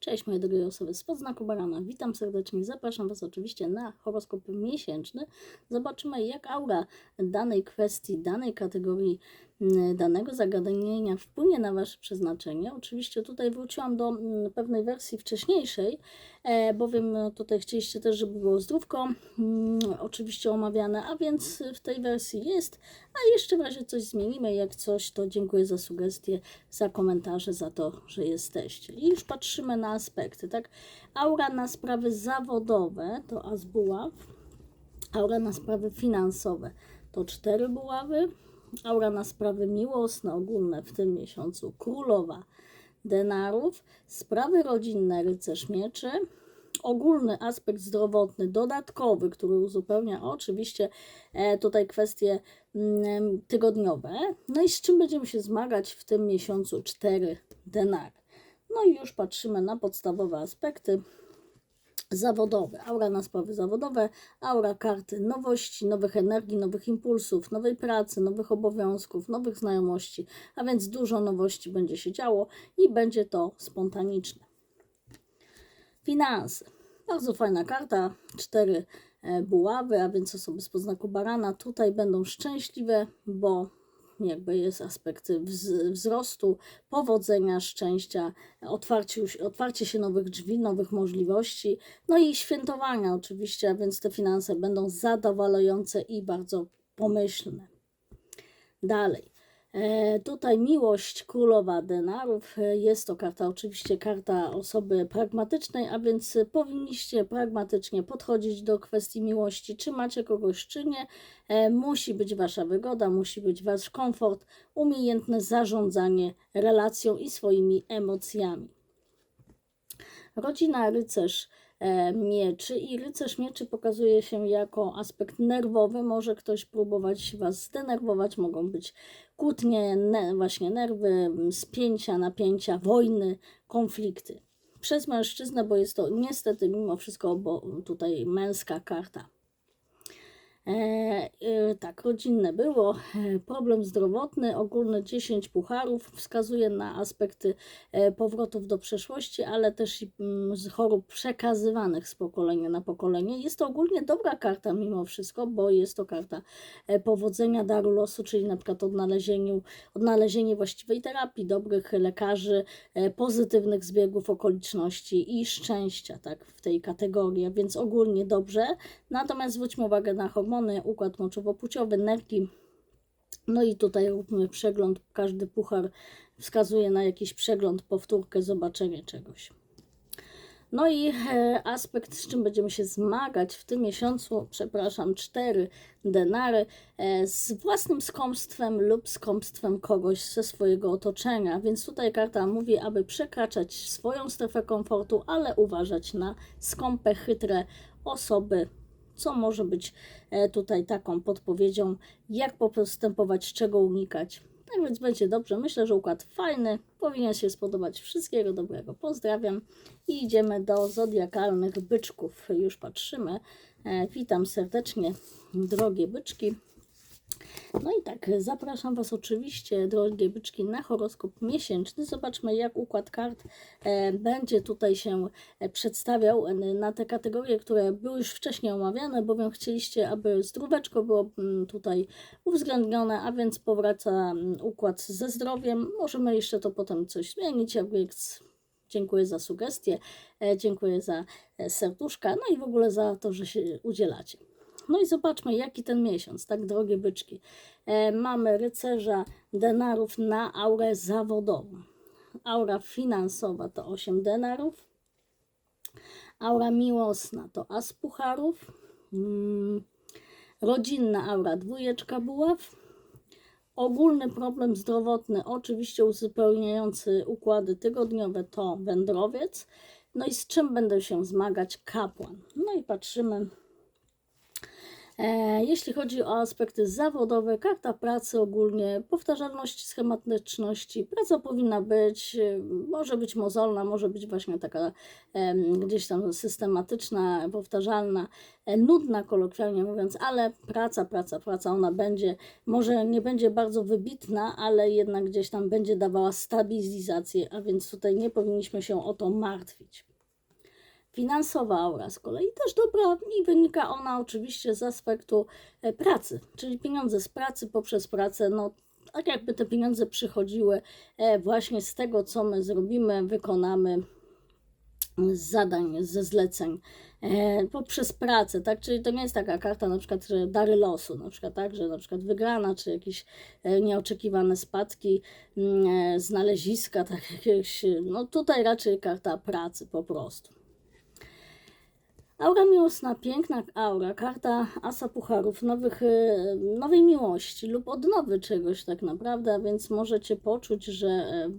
Cześć moje drogie osoby z podznaku barana. Witam serdecznie. Zapraszam Was oczywiście na horoskop miesięczny. Zobaczymy jak aura danej kwestii, danej kategorii, danego zagadnienia wpłynie na Wasze przeznaczenie. Oczywiście tutaj wróciłam do mm, pewnej wersji wcześniejszej, e, bowiem tutaj chcieliście też, żeby było zdrówko mm, oczywiście omawiane, a więc w tej wersji jest. A jeszcze w razie coś zmienimy, jak coś, to dziękuję za sugestie, za komentarze, za to, że jesteście. I już patrzymy na aspekty, tak? Aura na sprawy zawodowe to as buław, aura na sprawy finansowe to cztery buławy, aura na sprawy miłosne, ogólne w tym miesiącu królowa denarów, sprawy rodzinne rycerz mieczy, ogólny aspekt zdrowotny, dodatkowy, który uzupełnia oczywiście e, tutaj kwestie mm, tygodniowe. No i z czym będziemy się zmagać w tym miesiącu? Cztery denary. No i już patrzymy na podstawowe aspekty zawodowe. Aura na sprawy zawodowe, aura karty nowości, nowych energii, nowych impulsów, nowej pracy, nowych obowiązków, nowych znajomości, a więc dużo nowości będzie się działo i będzie to spontaniczne. Finanse. Bardzo fajna karta, cztery e, buławy, a więc osoby z podznaku barana tutaj będą szczęśliwe, bo jakby jest aspekt wz- wzrostu, powodzenia, szczęścia, otwarcie się nowych drzwi, nowych możliwości, no i świętowania oczywiście, więc te finanse będą zadowalające i bardzo pomyślne. Dalej. E, tutaj miłość królowa denarów. E, Jest to karta, oczywiście karta osoby pragmatycznej, a więc powinniście pragmatycznie podchodzić do kwestii miłości. Czy macie kogoś, czy nie. E, Musi być wasza wygoda, musi być wasz komfort, umiejętne zarządzanie relacją i swoimi emocjami. Rodzina rycerz mieczy i rycerz mieczy pokazuje się jako aspekt nerwowy. Może ktoś próbować was zdenerwować, mogą być kłótnie, ne, właśnie nerwy, spięcia, napięcia, wojny, konflikty. Przez mężczyznę, bo jest to niestety mimo wszystko bo tutaj męska karta. E, e, tak, rodzinne było. E, problem zdrowotny, ogólny 10 pucharów, wskazuje na aspekty powrotów do przeszłości, ale też i mm, chorób przekazywanych z pokolenia na pokolenie. Jest to ogólnie dobra karta mimo wszystko, bo jest to karta powodzenia daru losu, czyli na przykład odnalezieniu, odnalezienie właściwej terapii, dobrych lekarzy, pozytywnych zbiegów okoliczności i szczęścia, tak, w tej kategorii, więc ogólnie dobrze. Natomiast zwróćmy uwagę na hormony, układ moczowo-płciowy, nerki. No i tutaj róbmy przegląd. Każdy puchar wskazuje na jakiś przegląd, powtórkę, zobaczenie czegoś. No i e, aspekt, z czym będziemy się zmagać w tym miesiącu, przepraszam, cztery denary e, z własnym skąpstwem lub skąpstwem kogoś ze swojego otoczenia. Więc tutaj karta mówi, aby przekraczać swoją strefę komfortu, ale uważać na skąpe, chytre osoby, co może być e, tutaj taką podpowiedzią, jak postępować, czego unikać. Tak więc będzie dobrze. Myślę, że układ fajny. Powinien się spodobać. Wszystkiego dobrego. Pozdrawiam i idziemy do zodiakalnych byczków. Już patrzymy. E, witam serdecznie, drogie byczki. No i tak, zapraszam Was oczywiście, drogie byczki, na horoskop miesięczny. Zobaczmy, jak układ kart e, będzie tutaj się e, przedstawiał e, na te kategorie, które były już wcześniej omawiane, bowiem chcieliście, aby zdróweczko było mm, tutaj uwzględnione, a więc powraca mm, układ ze zdrowiem. Możemy jeszcze to potem coś zmienić, jak Dziękuję za sugestie, dziękuję za serduszka, no i w ogóle za to, że się udzielacie. No i zobaczmy, jaki ten miesiąc, tak drogie byczki. E, mamy rycerza denarów na aurę zawodową. Aura finansowa to 8 denarów. Aura miłosna to as pucharów. Mm, rodzinna aura dwójeczka buław. Ogólny problem zdrowotny, oczywiście uzupełniający układy tygodniowe, to wędrowiec. No i z czym będę się zmagać? Kapłan. No i patrzymy Jeśli chodzi o aspekty zawodowe, karta pracy ogólnie, powtarzalności, schematyczności, praca powinna być, e, może być mozolna, może być właśnie taka gdzieś tam systematyczna, powtarzalna, e, nudna kolokwialnie mówiąc, ale praca, praca, praca ona będzie, może nie będzie bardzo wybitna, ale jednak gdzieś tam będzie dawała stabilizację, a więc tutaj nie powinniśmy się o to martwić. Finansowa aura z kolei też dobra i wynika ona oczywiście z aspektu e, pracy, czyli pieniądze z pracy poprzez pracę, no tak jakby te pieniądze przychodziły e, właśnie z tego, co my zrobimy, wykonamy z zadań, ze zleceń, e, poprzez pracę, tak? Czyli to nie jest taka karta na przykład, że dary losu, na przykład tak, że na przykład wygrana, czy jakieś nieoczekiwane spadki, mm, znaleziska, tak jakieś, no tutaj raczej karta pracy po prostu. Aura miłosna, piękna aura, karta Asa Pucharów, nowych, e, nowej miłości lub odnowy czegoś tak naprawdę, więc możecie poczuć, że e,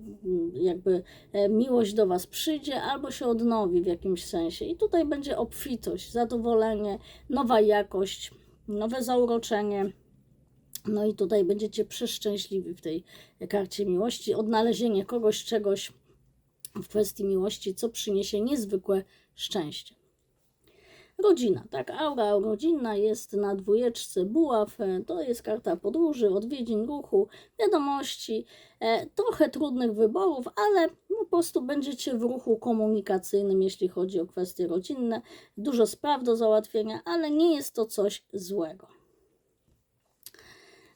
jakby e, miłość do Was przyjdzie albo się odnowi w jakimś sensie. I tutaj będzie obfitość, zadowolenie, nowa jakość, nowe zauroczenie. No i tutaj będziecie przeszczęśliwi w tej karcie miłości, odnalezienie kogoś, czegoś w kwestii miłości, co przyniesie niezwykłe szczęście. Rodzina, tak, aura rodzinna jest na dwójeczce buław, e, to jest karta podróży, odwiedzin, ruchu, wiadomości, e, trochę trudnych wyborów, ale po prostu będziecie w ruchu komunikacyjnym, jeśli chodzi o kwestie rodzinne, dużo spraw do załatwienia, ale nie jest to coś złego.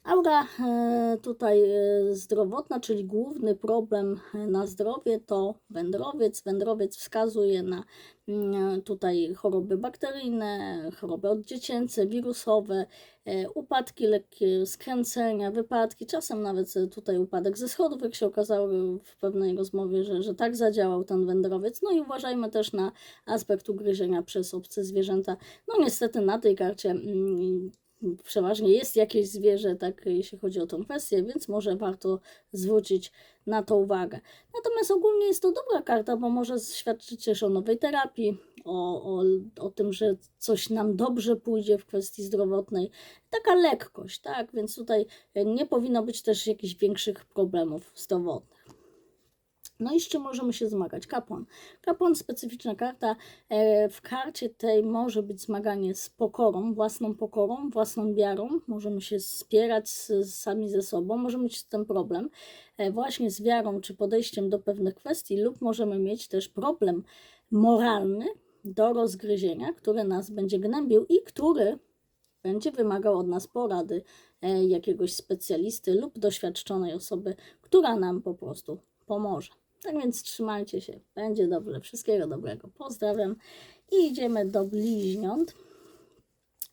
Aura e, tutaj e, zdrowotna, czyli główny problem e, na zdrowie to wędrowiec. Wędrowiec wskazuje na mm, tutaj choroby bakteryjne, choroby oddziecięce, wirusowe, upadki lekkie, skręcenia, wypadki, czasem nawet tutaj upadek ze schodów, jak się okazało w pewnej rozmowie, że, że tak zadziałał ten wędrowiec. No i uważajmy też na aspekt ugryzienia przez obce zwierzęta. No niestety na tej karcie mm, przeważnie jest jakieś zwierzę, tak jeśli chodzi o tą kwestię, więc może warto zwrócić na to uwagę. Natomiast ogólnie jest to dobra karta, bo może świadczyć też o nowej terapii, o, o, o tym, że coś nam dobrze pójdzie w kwestii zdrowotnej. Taka lekkość, tak? Więc tutaj nie powinno być też jakichś większych problemów zdrowotnych. No i z czym możemy się zmagać? Kapłan. Kapłan, specyficzna karta. E, W karcie tej może być zmaganie z pokorą, własną pokorą, własną wiarą. Możemy się spierać sami ze sobą, możemy mieć tym problem e, właśnie z wiarą czy podejściem do pewnych kwestii, lub możemy mieć też problem moralny do rozgryzienia, który nas będzie gnębił i który będzie wymagał od nas porady e, jakiegoś specjalisty lub doświadczonej osoby, która nam po prostu pomoże. Tak więc trzymajcie się, będzie dobrze. Wszystkiego dobrego. Pozdrawiam i idziemy do bliźniąt.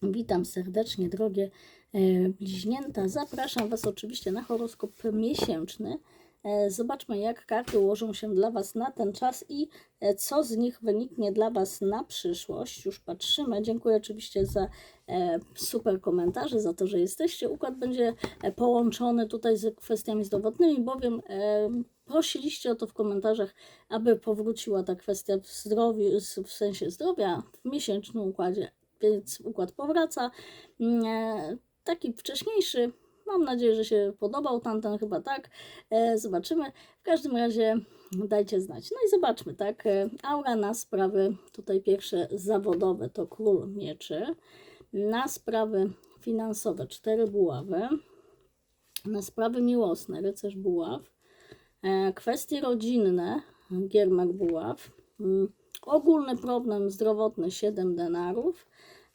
Witam serdecznie, drogie e, bliźnięta. Zapraszam Was oczywiście na horoskop miesięczny. E, Zobaczmy, jak karty ułożą się dla Was na ten czas i e, co z nich wyniknie dla Was na przyszłość. Już patrzymy. Dziękuję oczywiście za super komentarze, za to, że jesteście. Układ będzie połączony tutaj z kwestiami zdrowotnymi, bowiem prosiliście o to w komentarzach, aby powróciła ta kwestia w zdrowiu, w sensie zdrowia w miesięcznym układzie, więc układ powraca. Mm, e, Taki wcześniejszy, mam nadzieję, że się podobał tamten chyba tak. E, Zobaczymy. W każdym razie dajcie znać. No i zobaczmy, tak. e, Aura na sprawy, tutaj pierwsze zawodowe to król mieczy. Na sprawy finansowe cztery buławy. Na sprawy miłosne rycerz buław. E, Kwestie rodzinne, giermek buław, Mm, ogólny problem zdrowotny 7 denarów,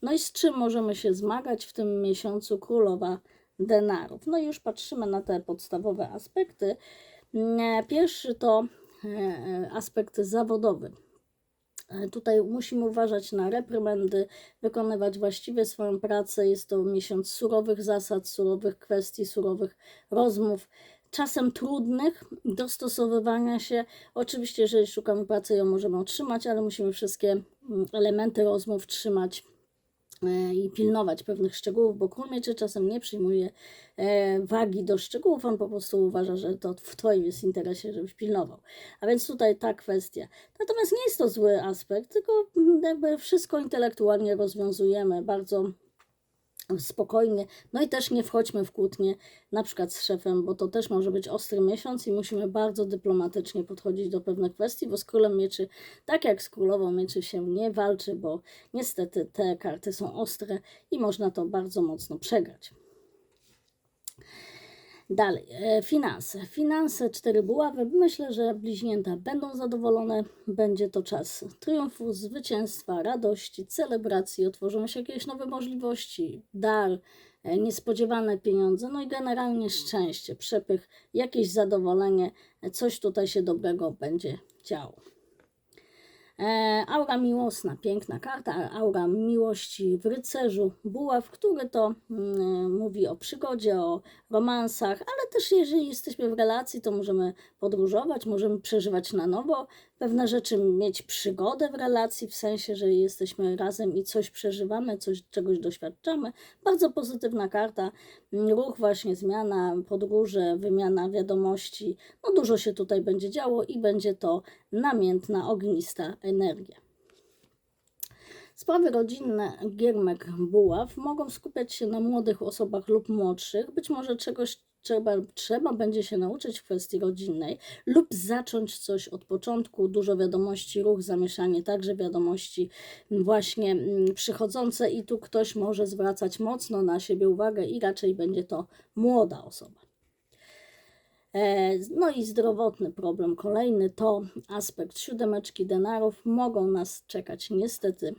no i z czym możemy się zmagać w tym miesiącu królowa denarów. No i już patrzymy na te podstawowe aspekty. Mm, Pierwszy to e, e, aspekt zawodowy. E, Tutaj musimy uważać na reprymendy, wykonywać właściwie swoją pracę. Jest to miesiąc surowych zasad, surowych kwestii, surowych rozmów, czasem trudnych, dostosowywania się. Oczywiście, jeżeli szukamy pracy, ją możemy otrzymać, ale musimy wszystkie mm, elementy rozmów trzymać e, i pilnować pewnych szczegółów, bo król mieczy czasem nie przyjmuje e, wagi do szczegółów, on po prostu uważa, że to w Twoim jest interesie, żebyś pilnował. A więc tutaj ta kwestia. Natomiast nie jest to zły aspekt, tylko mm, jakby wszystko intelektualnie rozwiązujemy, bardzo spokojnie. No i też nie wchodźmy w kłótnie, na przykład z szefem, bo to też może być ostry miesiąc i musimy bardzo dyplomatycznie podchodzić do pewnych kwestii, bo z królem mieczy, tak jak z królową mieczy się nie walczy, bo niestety te karty są ostre i można to bardzo mocno przegrać. Dalej, e, finanse. Finanse, cztery buławy. Myślę, że bliźnięta będą zadowolone. Będzie to czas triumfu, zwycięstwa, radości, celebracji. Otworzymy się jakieś nowe możliwości, dar, e, niespodziewane pieniądze, no i generalnie szczęście, przepych, jakieś zadowolenie. E, Coś tutaj się dobrego będzie działo. E, aura miłosna, piękna karta, aura miłości w rycerzu, buław, który to mm, mówi o przygodzie, o romansach, ale też jeżeli jesteśmy w relacji, to możemy podróżować, możemy przeżywać na nowo pewne rzeczy, mieć przygodę w relacji, w sensie, że jesteśmy razem i coś przeżywamy, coś, czegoś doświadczamy. Bardzo pozytywna karta, ruch właśnie, zmiana, podróże, wymiana wiadomości, no dużo się tutaj będzie działo i będzie to namiętna, ognista energia. Sprawy rodzinne Giermek Buław mogą skupiać się na młodych osobach lub młodszych. Być może czegoś trzeba, trzeba będzie się nauczyć w kwestii rodzinnej lub zacząć coś od początku. Dużo wiadomości, ruch, zamieszanie, także wiadomości właśnie mm, przychodzące i tu ktoś może zwracać mocno na siebie uwagę i raczej będzie to młoda osoba. E, No i zdrowotny problem kolejny to aspekt siódemeczki denarów. Mogą nas czekać niestety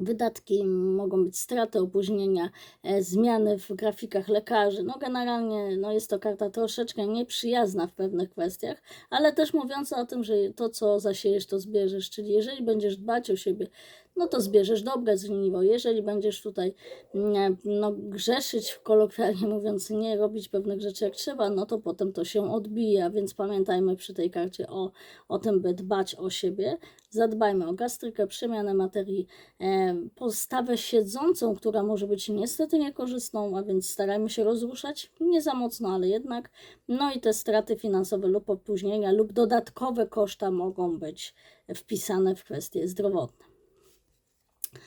wydatki, mogą być straty, opóźnienia, e, zmiany w grafikach lekarzy. No generalnie no jest to karta troszeczkę nieprzyjazna w pewnych kwestiach, ale też mówiąca o tym, że to co zasiejesz to zbierzesz, czyli jeżeli będziesz dbać o siebie, no to zbierzesz dobre żniwo. Jeżeli będziesz tutaj mm, no, grzeszyć, kolokwialnie mówiąc, nie robić pewnych rzeczy jak trzeba, no to potem to się odbija, więc pamiętajmy przy tej karcie o, o tym, by dbać o siebie. Zadbajmy o gastrykę, przemianę materii, e, postawę siedzącą, która może być niestety niekorzystną, a więc starajmy się rozruszać, nie za mocno, ale jednak. No i te straty finansowe lub opóźnienia lub dodatkowe koszta mogą być wpisane w kwestie zdrowotne.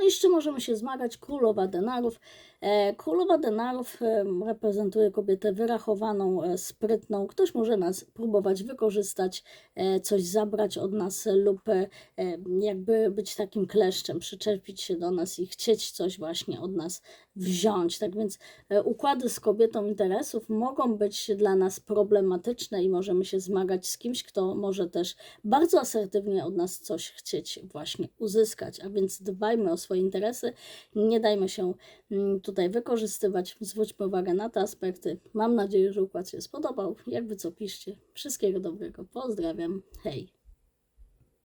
No i z czym możemy się zmagać? Królowa denarów. E, Królowa denarów e, reprezentuje kobietę wyrachowaną, e, sprytną. Ktoś może nas próbować wykorzystać, coś zabrać od nas lub jakby być takim kleszczem, przyczepić się do nas i chcieć coś właśnie od nas wziąć. Tak więc układy z kobietą interesów mogą być dla nas problematyczne i możemy się zmagać z kimś, kto może też bardzo asertywnie od nas coś chcieć właśnie uzyskać. A więc dbajmy o swoje interesy, nie dajmy się mm, tutaj wykorzystywać. Zwróćmy uwagę na te aspekty. Mam nadzieję, że układ się spodobał. Jakby co piszcie. Wszystkiego dobrego. Pozdrawiam. Hej.